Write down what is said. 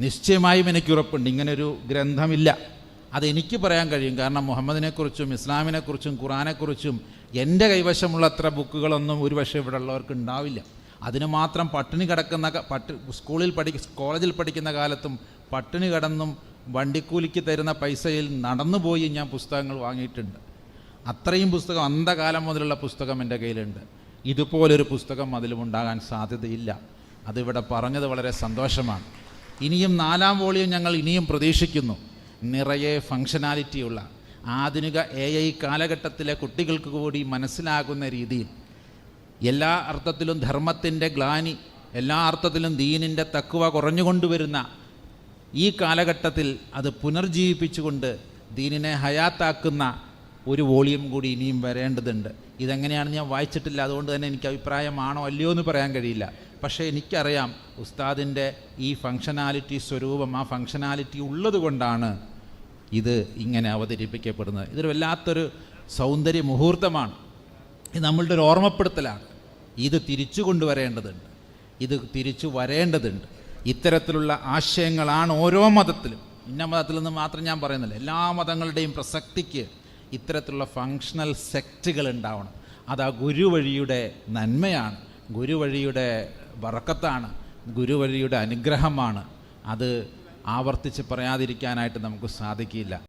നിശ്ചയമായും എനിക്ക് ഉറപ്പുണ്ട്. ഇങ്ങനൊരു ഗ്രന്ഥമില്ല. അതെനിക്ക് പറയാൻ കഴിയും. കാരണം മുഹമ്മദിനെക്കുറിച്ചും ഇസ്ലാമിനെക്കുറിച്ചും ഖുറാനെക്കുറിച്ചും എന്റെ കൈവശമുള്ള അത്ര ബുക്കുകളൊന്നും ഒരു പക്ഷേ ഇവിടെ ഉള്ളവർക്ക് ഉണ്ടാവില്ല. അതിന് മാത്രം പട്ടിണി കിടക്കുന്ന പട്ടി സ്കൂളിൽ പഠി കോളേജിൽ പഠിക്കുന്ന കാലത്തും പട്ടിണി കിടന്നും വണ്ടിക്കൂലിക്ക് തരുന്ന പൈസയിൽ നടന്നു പോയി ഞാൻ പുസ്തകങ്ങൾ വാങ്ങിയിട്ടുണ്ട്. അത്രയും പുസ്തകം അന്ധകാലം മുതലുള്ള പുസ്തകം എന്റെ കയ്യിലുണ്ട്. ഇതുപോലൊരു പുസ്തകം അതിലും ഉണ്ടാകാൻ സാധ്യതയില്ല. അതിവിടെ പറഞ്ഞത് വളരെ സന്തോഷമാണ്. ഇനിയും നാലാം വോളിയം ഞങ്ങൾ ഇനിയും പ്രതീക്ഷിക്കുന്നു. നിറയെ ഫങ്ഷനാലിറ്റിയുള്ള ആധുനിക എ ഐ കാലഘട്ടത്തിലെ കുട്ടികൾക്ക് കൂടി മനസ്സിലാകുന്ന രീതിയിൽ എല്ലാ അർത്ഥത്തിലും ധർമ്മത്തിന്റെ ഗ്ലാനി എല്ലാ അർത്ഥത്തിലും ദീനിന്റെ തക്കുവ കുറഞ്ഞുകൊണ്ടുവരുന്ന ഈ കാലഘട്ടത്തിൽ അത് പുനർജീവിപ്പിച്ചുകൊണ്ട് ദീനിനെ ഹയാത്താക്കുന്ന ഒരു വോളിയം കൂടി ഇനിയും വരേണ്ടതുണ്ട്. ഇതെങ്ങനെയാണ് ഞാൻ വായിച്ചിട്ടില്ല. അതുകൊണ്ട് തന്നെ എനിക്ക് അഭിപ്രായമാണോ അല്ലയോ എന്ന് പറയാൻ കഴിയില്ല. പക്ഷേ എനിക്കറിയാം ഉസ്താദിന്റെ ഈ ഫങ്ഷനാലിറ്റി സ്വരൂപം ആ ഫങ്ഷനാലിറ്റി ഉള്ളതുകൊണ്ടാണ് ഇത് ഇങ്ങനെ അവതരിപ്പിക്കപ്പെടുന്നത്. ഇതൊരു വല്ലാത്തൊരു സൗന്ദര്യ മുഹൂർത്തമാണ്. ഇത് നമ്മളുടെ ഒരു ഓർമ്മപ്പെടുത്തലാണ്. ഇത് തിരിച്ചു കൊണ്ടുവരേണ്ടതുണ്ട്. ഇത് തിരിച്ചു വരേണ്ടതുണ്ട്. ഇത്തരത്തിലുള്ള ആശയങ്ങളാണ് ഓരോ മതത്തിലും. ഇന്ന മതത്തിൽ നിന്ന് മാത്രം ഞാൻ പറയുന്നില്ല. എല്ലാ മതങ്ങളുടെയും പ്രസക്തിക്ക് ഇത്തരത്തിലുള്ള ഫങ്ഷണൽ സെക്റ്റുകൾ ഉണ്ടാവണം. അത് ആ ഗുരുവഴിയുടെ നന്മയാണ്. ഗുരുവഴിയുടെ ബറക്കത്താണ് ഗുരുവഴിയുടെ അനുഗ്രഹമാണ്. അത് ആവർത്തിച്ച് പറയാതിരിക്കാനായിട്ട് നമുക്ക് സാധിക്കില്ല.